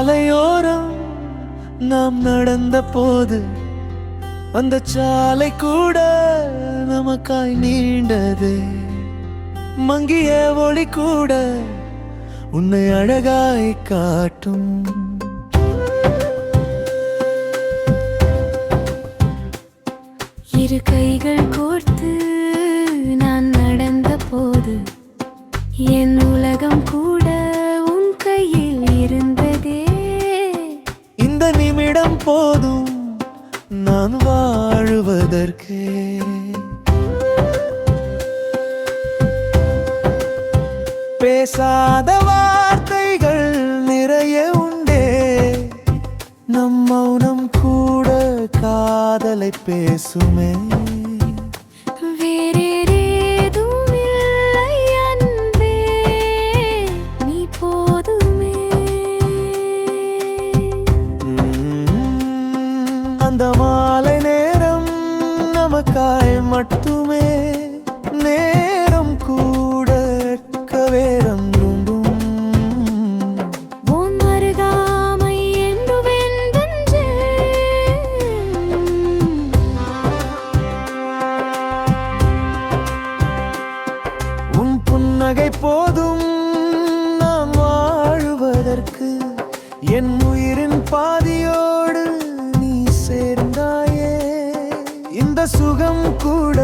சாலையோரம் நாம் நடந்த போது அந்த சாலை கூட நமக்காய் நீண்டது. மங்கிய ஒளி கூட உன்னை அழகாய் காட்டும். இரு கைகள் கோர்த்து நான் நடந்த போது என் உலகம் கூட வாழுவதற்கே. பேசாத வார்த்தைகள் நிறைய உண்டே. நம் மௌனம் கூட காதலை பேசுமே. அந்த மாலை நமக்காய் மட்டுமே நேரம் கூட. உன் புன்னகை போதும் இந்த சுகம் கூட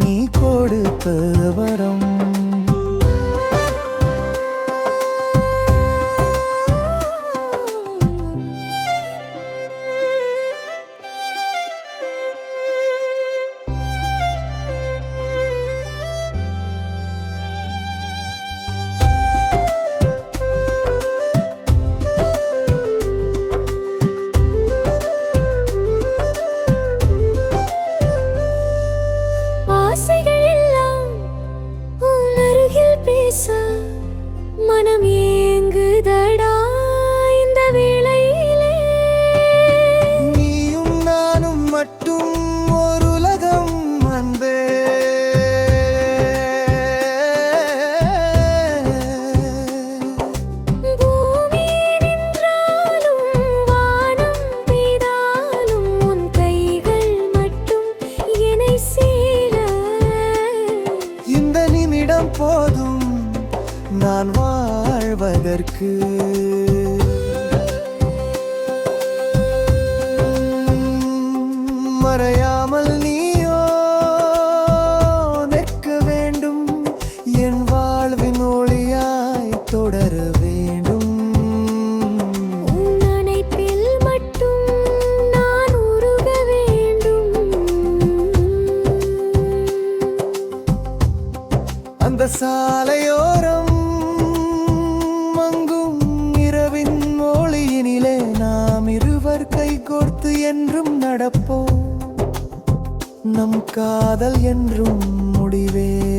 நீ கொடுத்த வரம். போதும். நான் வாழ்வதற்கு அந்த சாலையோரம் மங்கும் இரவின் மொழியினிலே நாம் இருவர் கை கோர்த்து என்றும் நடப்போம். நம் காதல் என்றும் முடிவே